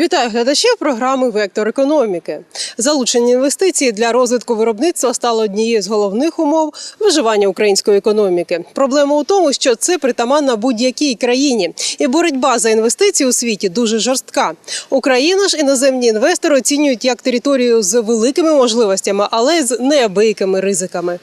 Вітаю глядачів програми Вектор економіки. Залучення інвестицій для розвитку виробництва стало однією з головних умов виживання української економіки. Проблема у тому, що це притаманна будь-якій країні, і боротьба за інвестиції у світі дуже жорстка. Україна ж іноземні інвестори оцінюють як територію з великими можливостями, але й з неабиякими ризиками.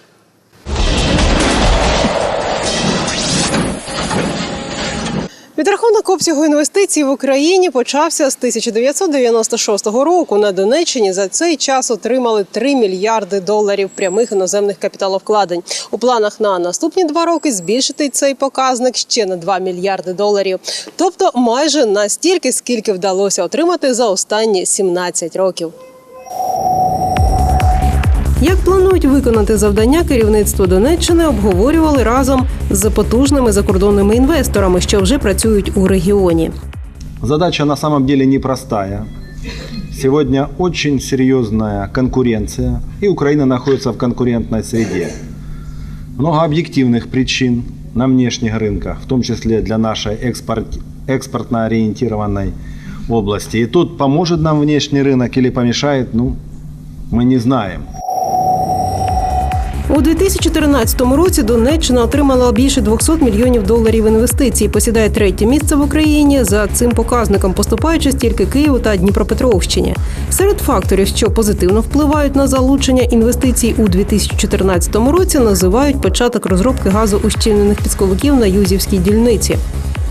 Відрахунок обсягу інвестицій в Україні почався з 1996 року. На Донеччині за цей час отримали 3 мільярди доларів прямих іноземних капіталовкладень. У планах на наступні два роки збільшити цей показник ще на 2 мільярди доларів, тобто майже настільки, скільки вдалося отримати за останні 17 років. Як планують виконати завдання, керівництво Донеччини обговорювали разом з потужними закордонними інвесторами, що вже працюють у регіоні. Задача на самом деле непростая. Сегодня очень серьезная конкуренция, и Украина находится в конкурентной среде. Много объективных причин на внешних рынках, в том числе для нашей экспорт, экспортно ориентированной области. И тут поможет нам внешний рынок или помешает, ну, мы не знаем. У 2014 році Донеччина отримала більше 200 мільйонів доларів інвестицій. Посідає третє місце в Україні за цим показником, поступаючи тільки Києву та Дніпропетровщині. Серед факторів, що позитивно впливають на залучення інвестицій у 2014 році, називають початок розробки газу ущільнених підсковиків на Юзівській дільниці.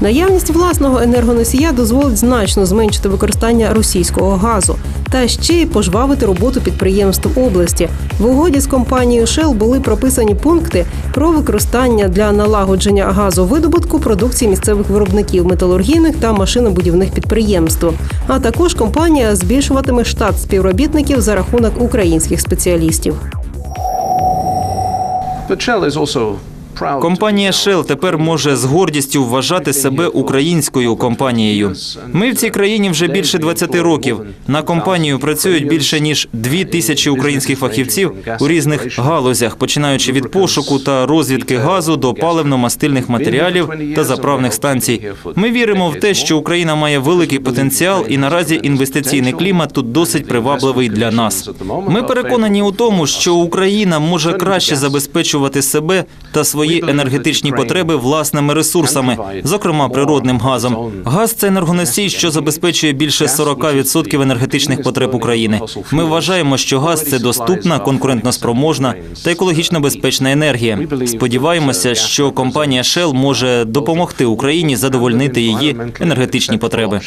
Наявність власного енергоносія дозволить значно зменшити використання російського газу та ще й пожвавити роботу підприємств області. В угоді з компанією Shell були прописані пункти про використання для налагодження газовидобутку продукції місцевих виробників металургійних та машинобудівних підприємств. А також компанія збільшуватиме штат співробітників за рахунок українських спеціалістів. But Shell is also Компанія Shell тепер може з гордістю вважати себе українською компанією. Ми в цій країні вже більше 20 років. На компанію працюють більше ніж дві тисячі українських фахівців у різних галузях, починаючи від пошуку та розвідки газу до паливно-мастильних матеріалів та заправних станцій. Ми віримо в те, що Україна має великий потенціал, і наразі інвестиційний клімат тут досить привабливий для нас. Ми переконані у тому, що Україна може краще забезпечувати себе та свої енергетичні потреби власними ресурсами, зокрема природним газом. Газ це енергоносій, що забезпечує більше 40% енергетичних потреб України. Ми вважаємо, що газ це доступна, конкурентноспроможна та екологічно безпечна енергія. Сподіваємося, що компанія Shell може допомогти Україні задовольнити її енергетичні потреби.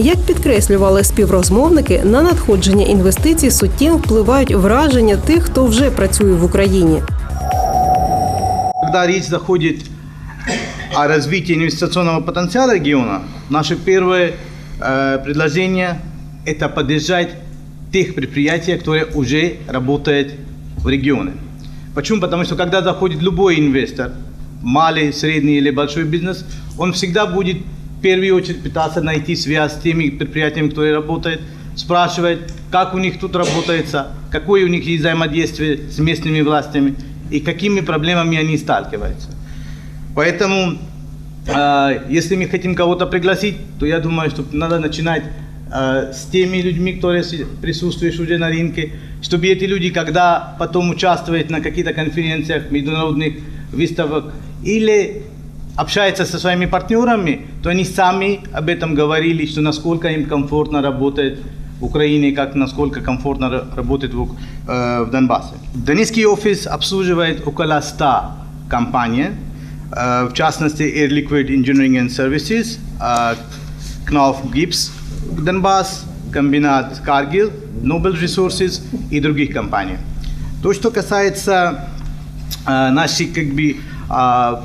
To meet Як підкреслювали співрозмовники, на надходження інвестицій суттєво впливають враження тих, хто вже працює в Україні. Когда речь заходит о развитии инвестиционного потенциала региона, наше первое э, предложение – это поддержать тех предприятий, которые уже работают в регионе. Почему? Потому что когда заходит любой инвестор, малый, средний или большой бизнес, он всегда будет в первую очередь пытаться найти связь с теми предприятиями, которые работают, спрашивать, как у них тут работается, какое у них есть взаимодействие с местными властями и какими проблемами они сталкиваются. Поэтому, э, если мы хотим кого-то пригласить, то я думаю, что надо начинать э, с теми людьми, которые присутствуют уже на рынке, чтобы эти люди, когда потом участвуют на каких-то конференциях, международных выставок или общаются со своими партнерами, то они сами об этом говорили, что насколько им комфортно работать в Украине, как насколько комфортно ра- работать в, э, в Донбассе. Донецкий офис обслуживает около 100 компаний, э, в частности Air Liquid Engineering and Services, э, Knauf Gibbs Донбасс, комбинат Каргил, Noble Resources и других компаний. То, что касается э, наших как бы,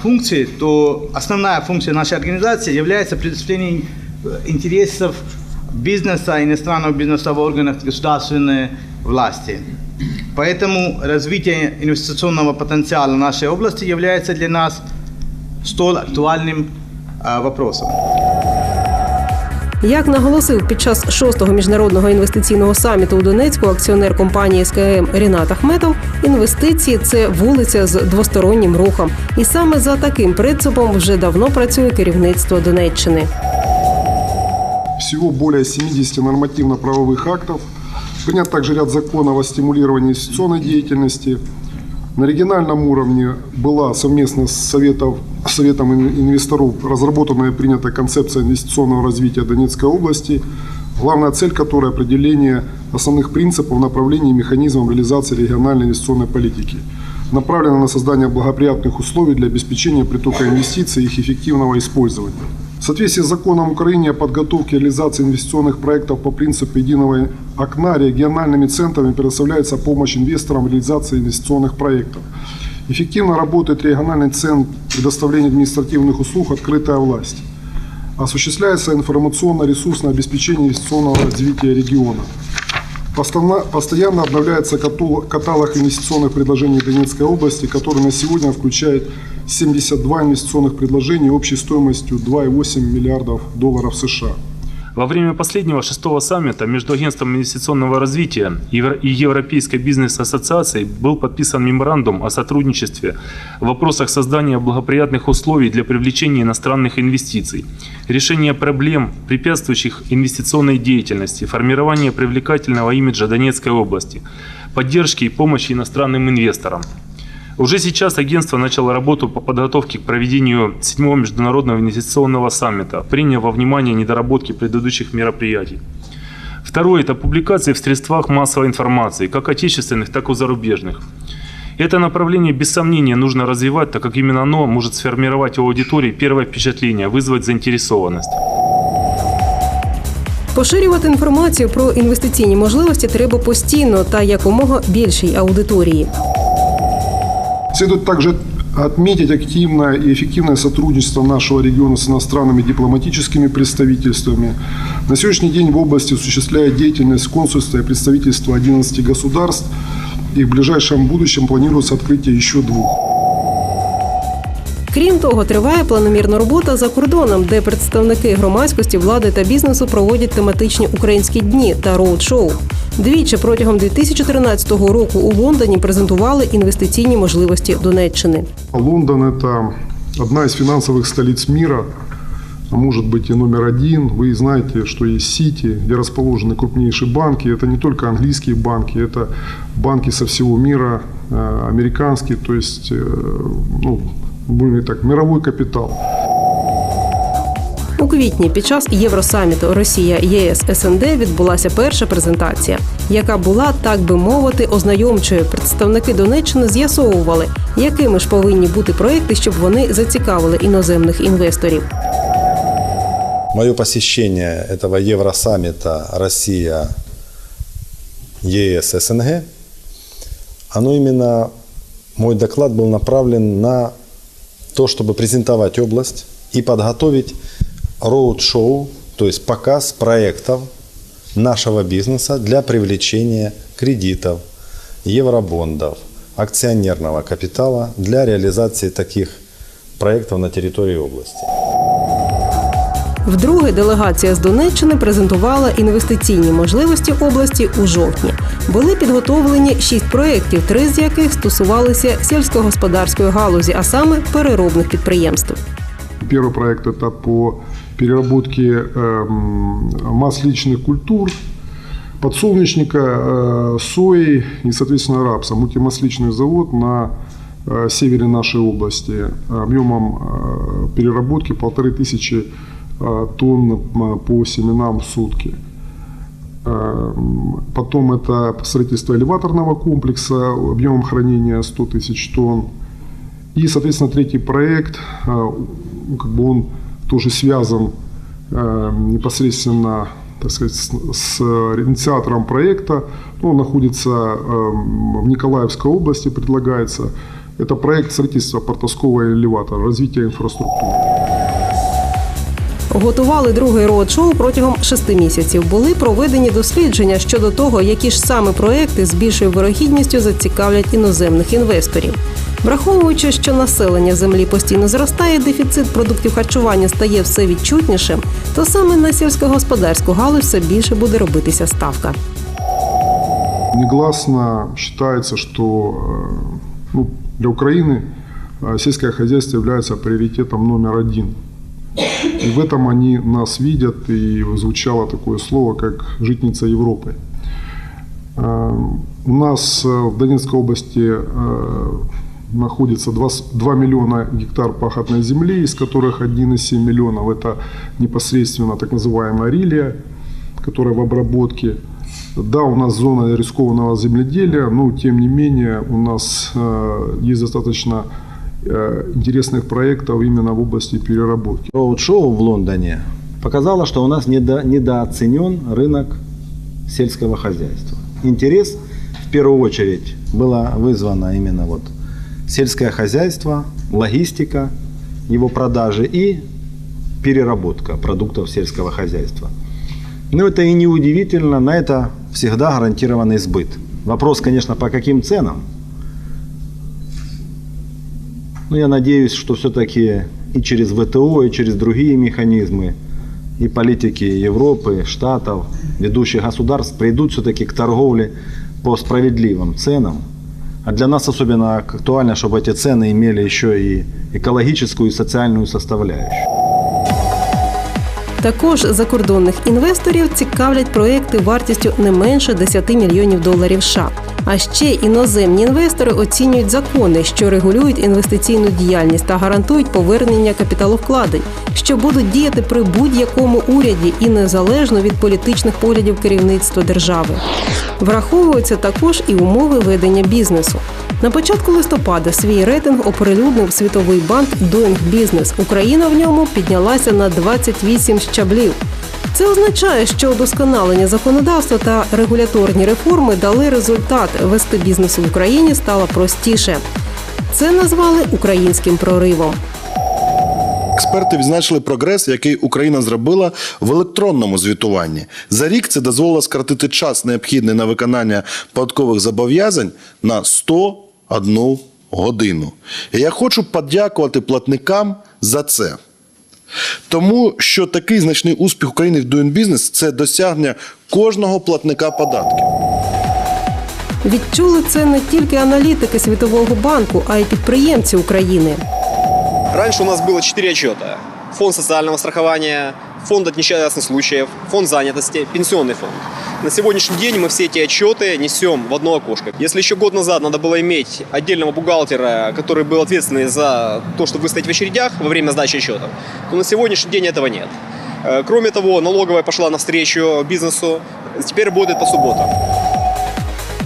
функций, то основная функция нашей организации является предоставление э, интересов бизнеса, иностранного бизнеса в органах государственной власти. Поэтому развитие инвестиционного потенциала нашей области является для нас столь актуальным э, вопросом. Як наголосив під час шостого міжнародного інвестиційного саміту у Донецьку акціонер компанії СКМ Рінат Ахметов, інвестиції це вулиця з двостороннім рухом. І саме за таким принципом вже давно працює керівництво Донеччини. всего более 70 нормативно-правовых актов. Принят также ряд законов о стимулировании инвестиционной деятельности. На региональном уровне была совместно с Советом, Советом ин- инвесторов разработана и принята концепция инвестиционного развития Донецкой области, главная цель которой – определение основных принципов, направлений и механизмов реализации региональной инвестиционной политики – направлена на создание благоприятных условий для обеспечения притока инвестиций и их эффективного использования. В соответствии с законом Украины о подготовке и реализации инвестиционных проектов по принципу единого окна региональными центрами предоставляется помощь инвесторам в реализации инвестиционных проектов. Эффективно работает региональный центр предоставления административных услуг «Открытая власть». Осуществляется информационно-ресурсное обеспечение инвестиционного развития региона. Постоянно, обновляется каталог инвестиционных предложений Донецкой области, который на сегодня включает 72 инвестиционных предложений общей стоимостью 2,8 миллиардов долларов США. Во время последнего шестого саммита между Агентством инвестиционного развития Евро- и Европейской бизнес-ассоциацией был подписан меморандум о сотрудничестве в вопросах создания благоприятных условий для привлечения иностранных инвестиций, решения проблем, препятствующих инвестиционной деятельности, формирования привлекательного имиджа Донецкой области, поддержки и помощи иностранным инвесторам. Уже сейчас агентство начало работу по подготовке к проведению седьмого международного инвестиционного саммита, приняв во внимание недоработки предыдущих мероприятий. Второе – это публикации в средствах массовой информации, как отечественных, так и зарубежных. Это направление без сомнения нужно развивать, так как именно оно может сформировать у аудитории первое впечатление, вызвать заинтересованность. Поширювати інформацію про інвестиційні можливості треба постійно та якомога більшій аудиторії. Следует также отметить активное и эффективное сотрудничество нашего региона с иностранными дипломатическими представительствами. На сегодняшний день в области осуществляет деятельность консульства и представительства 11 государств, и в ближайшем будущем планируется открытие еще двух. Крім того, триває планомірна робота за кордоном, де представники громадськості, влади та бізнесу проводять тематичні українські дні та роуд-шоу. Двічі протягом 2013 року у Лондоні презентували інвестиційні можливості Донеччини. Лондон – это одна из финансовых столиц мира, а может быть и номер один. Вы знаете, что есть Сити, где расположены крупнейшие банки. Это не только английские банки, это банки со всего мира, э, американские, то есть, э, ну, будем так, мировой капитал. У квітні під час Євросаміту Росія ЄС СНД відбулася перша презентація, яка була, так би мовити, ознайомчою. Представники Донеччини з'ясовували, якими ж повинні бути проекти, щоб вони зацікавили іноземних інвесторів. Мое посещение этого Евросаммита Россия, ЕС, СНГ, оно именно, мой доклад был направлен на то, чтобы презентовать область и подготовить роуд-шоу, то есть показ проектов нашего бизнеса для привлечения кредитов, евробондов, акционерного капитала для реализации таких проектов на территории области. Вдруге делегація з Донеччини презентувала інвестиційні можливості області у жовтні. Були підготовлені шість проєктів, три з яких стосувалися сільськогосподарської галузі, а саме переробних підприємств. Первый проект – это по переработке эм, масличных культур, подсолнечника, э, сои и, соответственно, рапса. Мультимасличный завод на э, севере нашей области объемом э, переработки полторы тысячи тонн по семенам в сутки. Эм, Потом это строительство элеваторного комплекса объемом хранения 100 тысяч тонн. И, соответственно, третий проект, как бы он тоже связан э, непосредственно так сказать, с, с инициатором проекта. Ну, Он находится э, в Николаевской области, предлагается. Это проект строительства портовского элеватора, развития инфраструктуры. Готували другий роуд-шоу протягом шести місяців. Були проведені дослідження щодо того, які ж саме проекти з більшою вирогідністю зацікавлять іноземних інвесторів. Враховуючи, що населення землі постійно зростає, дефіцит продуктів харчування стає все відчутнішим, то саме на сільськогосподарську галузь все більше буде робитися ставка. Негласно считается, что э, ну, для Украины э, сельское хозяйство является приоритетом номер один. И в этом они нас видят, и звучало такое слово, как «житница Европы». Э, У нас э, в Донецкой области э, находится 2, с- 2 миллиона гектар пахотной земли, из которых 1,7 миллионов – это непосредственно так называемая рилия, которая в обработке. Да, у нас зона рискованного земледелия, но тем не менее у нас э, есть достаточно э, интересных проектов именно в области переработки. Роуд-шоу в Лондоне показало, что у нас недо- недооценен рынок сельского хозяйства. Интерес в первую очередь было вызвано именно вот сельское хозяйство, логистика его продажи и переработка продуктов сельского хозяйства. Но это и не удивительно, на это всегда гарантированный сбыт. Вопрос, конечно, по каким ценам. Но я надеюсь, что все-таки и через ВТО, и через другие механизмы, и политики Европы, Штатов, ведущих государств придут все-таки к торговле по справедливым ценам. А для нас особенно актуально, чтобы эти цены имели еще и экологическую и социальную составляющую. Також закордонних інвесторів цікавлять проекти вартістю не менше 10 мільйонів доларів США. А ще іноземні інвестори оцінюють закони, що регулюють інвестиційну діяльність та гарантують повернення капіталовкладень, що будуть діяти при будь-якому уряді і незалежно від політичних поглядів керівництва держави. Враховуються також і умови ведення бізнесу. На початку листопада свій рейтинг оприлюднив Світовий банк Doing Business. Україна в ньому піднялася на 28 щаблів. Це означає, що удосконалення законодавства та регуляторні реформи дали результат. Вести бізнес в Україні стало простіше. Це назвали українським проривом. Експерти відзначили прогрес, який Україна зробила в електронному звітуванні. За рік це дозволило скоротити час, необхідний на виконання податкових зобов'язань, на 101 годину. І я хочу подякувати платникам за це Тому що такий значний успіх України в Doing Business – це досягнення кожного платника податків. Відчули це не тільки аналітики Світового банку, а й підприємці України. Раньше у нас было 4 отчета. Фонд социального страхования, фонд от несчастных случаев, фонд занятости, пенсионный фонд. На сегодняшний день мы все эти отчеты несем в одно окошко. Если еще год назад надо было иметь отдельного бухгалтера, который был ответственный за то, чтобы выстоять в очередях во время сдачи отчетов, то на сегодняшний день этого нет. Э, Кроме того, налоговая пошла навстречу бизнесу, теперь работает по субботам.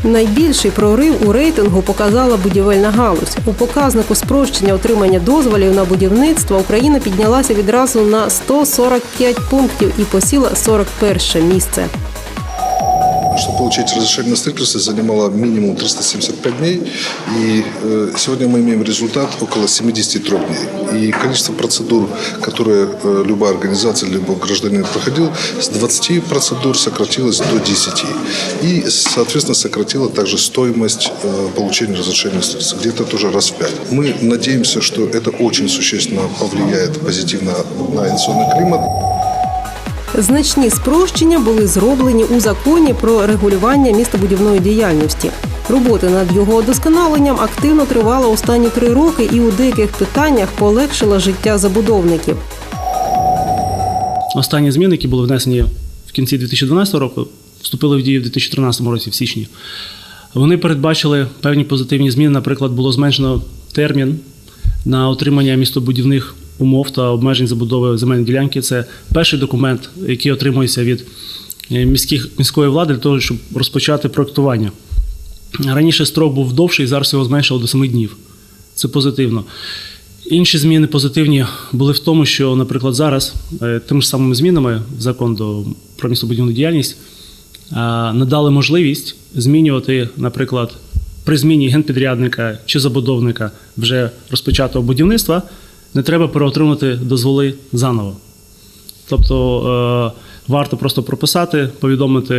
Найбільший прорив у рейтингу показала будівельна галузь. У показнику спрощення отримання дозволів на будівництво Україна піднялася відразу на 145 пунктів і посіла 41 місце. Получить разрешение на строительство, занимало минимум 375 дней. И э, сегодня мы имеем результат около 73 дней. И количество процедур, которые э, любая организация, либо гражданин проходил, с 20 процедур сократилось до 10. И, соответственно, сократило также стоимость э, получения разрешения на строительство. Где-то тоже раз в 5. Мы надеемся, что это очень существенно повлияет позитивно на инвестиционный климат. Значні спрощення були зроблені у законі про регулювання містобудівної діяльності. Робота над його удосконаленням активно тривала останні три роки і у деяких питаннях полегшила життя забудовників. Останні зміни, які були внесені в кінці 2012 року, вступили в дію в 2013 році, в січні. Вони передбачили певні позитивні зміни. Наприклад, було зменшено термін на отримання містобудівних умов та обмежень забудови земельної ділянки. Це перший документ, який отримується від е, міських, міської влади для того, щоб розпочати проектування. Раніше строк був довший, зараз його зменшили до 7 днів. Це позитивно. Інші зміни позитивні були в тому, що, наприклад, зараз е, тими ж самими змінами в закон до про містобудівну діяльність надали можливість змінювати, наприклад, при зміні генпідрядника чи забудовника вже розпочатого будівництва, не треба переотримати дозволи заново. Тобто е, варто просто прописати, повідомити